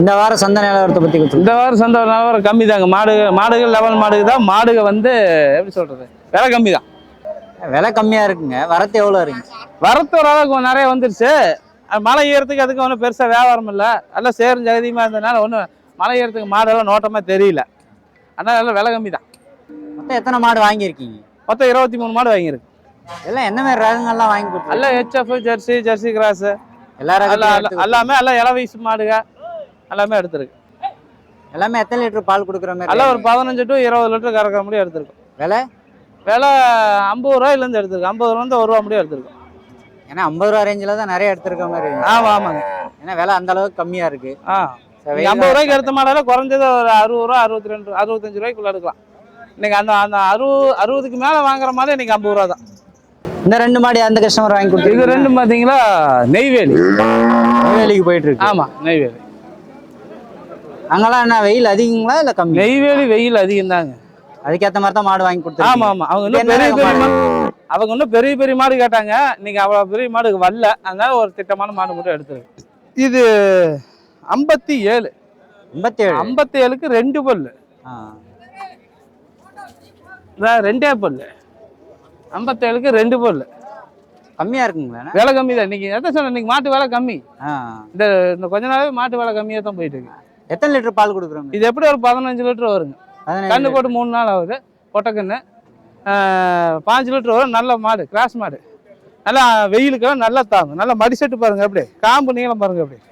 இந்த வாரம் சந்தை நிலவரத்தை கொஞ்சம் இந்த வாரம் சந்தை நிலவரம் கம்மி தாங்க மாடு மாடுகள் லெவல் மாடுக்கு தான் மாடுக வந்து எப்படி சொல்றது விலை கம்மி தான் விலை கம்மியா இருக்குங்க. வரத்து எவ்வளவு இருந்துச்சு வரத்து ஓரளவுக்கு நிறைய வந்துருச்சு. மழை ஏறதுக்கு அதுக்கு ஒன்றும் பெருசாக வியாபாரம் இல்லை. எல்லாம் சேரும் ஜெகதியமாக இருந்ததுனால ஒன்றும் மழை ஏறதுக்கு மாடெல்லாம் நோட்டமாக தெரியல. அதனால எல்லாம் விலை கம்மி தான் மொத்தம் எத்தனை மாடு வாங்கியிருக்கீங்க? மொத்தம் இருபத்தி மூணு மாடு வாங்கியிருக்கு. எல்லாம் என்ன மாதிரி ரகங்கள்லாம் வாங்கி எல்லாம் ஹெச்எஃப் ஜெர்சி ஜெர்சி கிராஸு எல்லா எல்லாம் எல்லாம் எடுத்து எல்லாமே எல்லாம் எடுத்திருக்கு. எல்லாமே எத்தனை லிட்டர் பால் கொடுக்குற மாதிரி எல்லாம் ஒரு பதினஞ்சு டு இருபது லிட்டர் கறக்கிற முடியும் எடுத்திருக்கோம். விலை? விலை ஐம்பது ரூபாயிலேருந்து எடுத்திருக்கு ஐம்பது ரூபாந்து ஒரு ரூபா முடியும் எடுத்திருக்கோம். ஏன்னா ஐம்பது ரூபா ரேஞ்சில் தான் நிறைய எடுத்திருக்க மாதிரி. ஆமாம் ஆமாங்க. ஏன்னா விலை அந்த அளவுக்கு கம்மியா இருக்கு. ஆ. சரி, ஐம்பது ரூபாய்க்கு எடுத்த மாடெல்லாம் குறைஞ்சது ஒரு அறுபது ரூபா அறுபத்தி ரெண்டு அறுபத்தஞ்சு ரூபாய்க்குள்ள எடுக்கலாம். இன்னைக்கு அந்த அந்த அறுபது அறுபதுக்கு மேலே வாங்குற மாதிரி இன்னைக்கு ஐம்பது ரூபா தான். இந்த ரெண்டு மாடு அந்த கஸ்டமர் வாங்கி இது கொடுத்து ரெண்டும் பார்த்தீங்களா நெய்வேலி. நெய்வேலிக்கு போயிட்டு இருக்கு. ஆமாம் நெய்வேலி. அங்கெல்லாம் என்ன வெயில் அதிகங்களா இல்ல கம்மி? நெய்வேலி வெயில் அதிகம் தாங்க அதுக்கேத்த மாதிரி தான் மாடு வாங்கி கொடுத்து ஆமாம் ஆமாம் அவங்க இன்னும் பெரிய பெரிய அவங்க இன்னும் பெரிய பெரிய மாடு கேட்டாங்க. இன்னைக்கு அவ்வளோ பெரிய மாடு வரல. அதனால ஒரு திட்டமான மாடு மட்டும் எடுத்துருக்கு இது ஐம்பத்தி ஏழு ஐம்பத்தி ஏழு ஐம்பத்தி ஏழுக்கு ரெண்டு பல்லு ரெண்டே பல்லு. ஐம்பத்தேழுக்கு ரெண்டு பல்லு. கம்மியா இருக்குங்களா விலை கம்மி தான். இன்னைக்கு எதை சொன்ன இன்னைக்கு மாட்டு விலை கம்மி. இந்த கொஞ்ச நாளாவே மாட்டு விலை கம்மியாக தான் போயிட்டு இருக்கு. எத்தனை லிட்டர் பால் கொடுக்குறோங்க? இது எப்படி ஒரு பதினஞ்சு லிட்டர் வருங்க. கண்ணு போட்டு மூணு நாள் ஆகுது. பொட்டக்கண்ணு பாஞ்சு லிட்டர் வரும். நல்ல மாடு கிராஸ் மாடு. நல்லா வெயிலுக்கெல்லாம் நல்லா தாங்கும். நல்லா மடி செட்டு பாருங்க அப்படியே. காம்பு நீளம் பாருங்க அப்படியே.